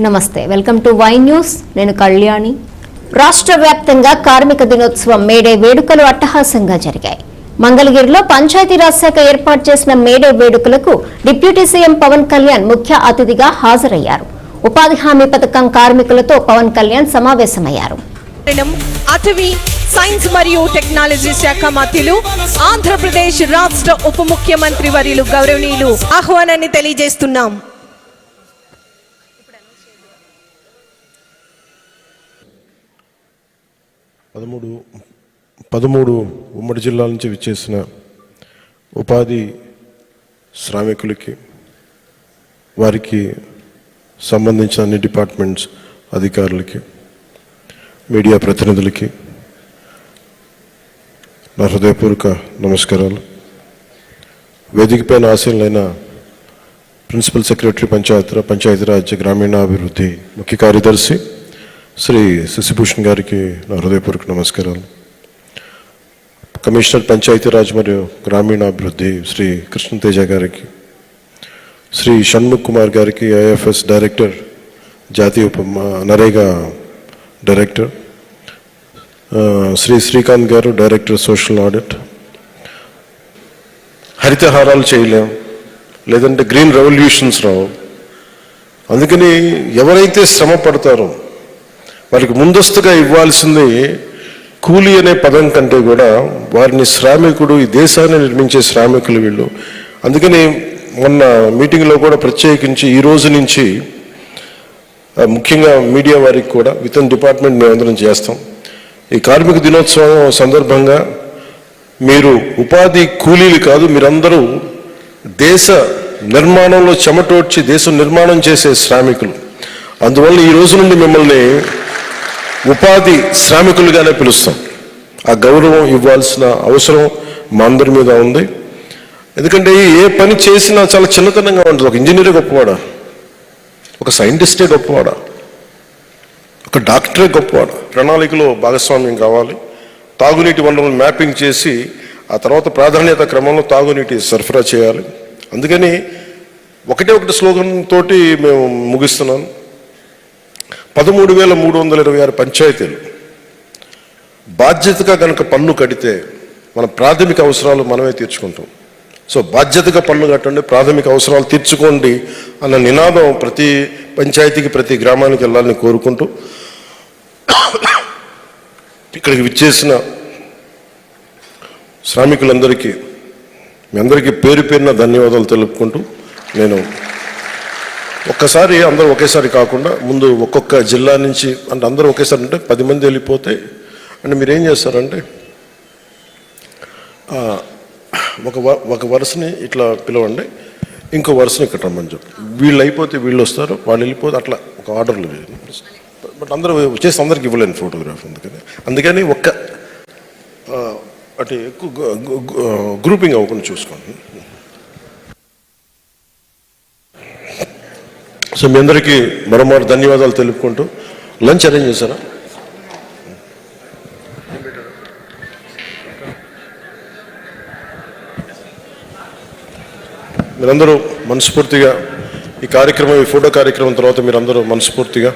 నమస్తే welcome to Y news. నేను కళ్యాణి. రాష్ట్ర వ్యాప్తంగా కార్మిక దినోత్సవం మేడే వేడుకలు అట్టహాసంగా జరిగాయి. మంగళగిరిలో పంచాయతీరాజ్ శాఖ ఏర్పాటు చేసిన మేడే వేడుకలకు డిప్యూటీ సీఎం పవన్ కళ్యాణ్ ముఖ్య అతిథిగా హాజరయ్యారు. ఉపాధి హామీ పథకం కార్మికులతో పవన్ కళ్యాణ్ సమావేశమయ్యారు. అటవీ సైన్స్ మరియు టెక్నాలజీ శాఖ మంత్రులు ఆంధ్రప్రదేశ్ రాష్ట్ర ఉప ముఖ్యమంత్రి వర్యులు గౌరవనీయులు ఆహ్వానాన్ని తెలియజేస్తున్నాం. పదమూడు పదమూడు ఉమ్మడి జిల్లాల నుంచి విచ్చేసిన ఉపాధి శ్రామికులకి వారికి సంబంధించిన అన్ని డిపార్ట్మెంట్స్ అధికారులకి మీడియా ప్రతినిధులకి నా హృదయపూర్వక నమస్కారాలు. వేదికపైన ఆశీనులైన ప్రిన్సిపల్ సెక్రటరీ పంచాయతీ పంచాయతీరాజ్ గ్రామీణాభివృద్ధి ముఖ్య కార్యదర్శి శ్రీ శశిభూషణ్ గారికి నా హృదయపూర్వక నమస్కారాలు. కమిషనర్ పంచాయతీరాజ్ మరియు గ్రామీణాభివృద్ధి శ్రీ కృష్ణతేజ గారికి శ్రీ షణ్ముఖ్ కుమార్ గారికి ఐఎఫ్ఎస్ డైరెక్టర్ జాతీయ ఉప నరేగా డైరెక్టర్ శ్రీ శ్రీకాంత్ గారు డైరెక్టర్ సోషల్ ఆడిట్. హరితహారాలు చేయలేం లేదంటే గ్రీన్ రెవల్యూషన్స్ రావు. అందుకని ఎవరైతే శ్రమ పడతారో వారికి ముందస్తుగా ఇవ్వాల్సింది కూలీ అనే పదం కంటే కూడా వారిని శ్రామికుడు ఈ దేశాన్ని నిర్మించే శ్రామికులు వీళ్ళు. అందుకని మొన్న మీటింగ్లో కూడా ప్రత్యేకించి ఈ రోజు నుంచి ముఖ్యంగా మీడియా వారికి కూడా విత్ ఇన్ డిపార్ట్మెంట్ మేమందరం చేస్తాం. ఈ కార్మిక దినోత్సవం సందర్భంగా మీరు ఉపాధి కూలీలు కాదు మీరందరూ దేశ నిర్మాణంలో చెమటోడ్చి దేశం నిర్మాణం చేసే శ్రామికులు. అందువల్ల ఈ రోజు నుండి మిమ్మల్ని ఉపాధి శ్రామికులుగానే పిలుస్తాం. ఆ గౌరవం ఇవ్వాల్సిన అవసరం మా అందరి మీద ఉంది. ఎందుకంటే ఏ పని చేసినా చాలా చిన్నతనంగా ఉంటుంది. ఒక ఇంజనీరే గొప్పవాడా ఒక సైంటిస్టే గొప్పవాడా ఒక డాక్టరే గొప్పవాడా. ప్రణాళికలో భాగస్వామ్యం కావాలి. తాగునీటి వనరులను మ్యాపింగ్ చేసి ఆ తర్వాత ప్రాధాన్యత క్రమంలో తాగునీటి సరఫరా చేయాలి. అందుకని ఒకటే ఒకటి స్లోగన్ తోటి మేము ముగిస్తున్నాను పదమూడు వేల మూడు వందల ఇరవై ఆరు పంచాయతీలు. బాధ్యతగా కనుక పన్ను కడితే మన ప్రాథమిక అవసరాలు మనమే తీర్చుకుంటాం. సో బాధ్యతగా పన్ను కట్టండి ప్రాథమిక అవసరాలు తీర్చుకోండి అన్న నినాదం ప్రతి పంచాయతీకి ప్రతి గ్రామానికి వెళ్ళాలని కోరుకుంటూ ఇక్కడికి విచ్చేసిన శ్రామికులందరికీ మీ అందరికీ పేరు పేరున ధన్యవాదాలు తెలుపుకుంటూ నేను ఒక్కసారి అందరూ ఒకేసారి కాకుండా ముందు ఒక్కొక్క జిల్లా నుంచి అంటే అందరూ ఒకేసారి అంటే పది మంది వెళ్ళిపోతే అంటే మీరు ఏం చేస్తారంటే ఒక వ- ఒక వరుసని ఇట్లా పిలవండి ఇంకో వరుసని ఇక్కడ రమ్మని చెప్పి. వీళ్ళు అయిపోతే వీళ్ళు వస్తారు వాళ్ళు వెళ్ళిపోతే అట్లా ఒక ఆర్డర్లు బట్ అందరూ వచ్చేసి అందరికి ఇవ్వలేను ఫోటోగ్రాఫ్ అందుకని. అందుకని ఒక్క అటు ఎక్కువ గ్రూపింగ్ అవ్వకుండా చూసుకోండి. సో మీ అందరికీ మరోమారు ధన్యవాదాలు తెలుపుకుంటూ లంచ్ అరేంజ్ చేశారా? మీరందరూ మనస్ఫూర్తిగా ఈ కార్యక్రమం ఈ ఫోటో కార్యక్రమం తర్వాత మీరందరూ మనస్ఫూర్తిగా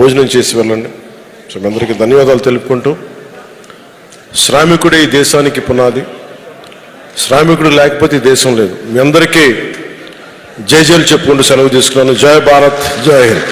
భోజనం చేసి వెళ్ళండి. సో మీ అందరికీ ధన్యవాదాలు తెలుపుకుంటూ శ్రామికుడే ఈ దేశానికి పునాది. శ్రామికుడు లేకపోతే దేశం లేదు. మీ అందరికీ జై జైలు చెప్పుకుంటూ సెలవు తీసుకున్నాను. జై భారత్ జై హింద్.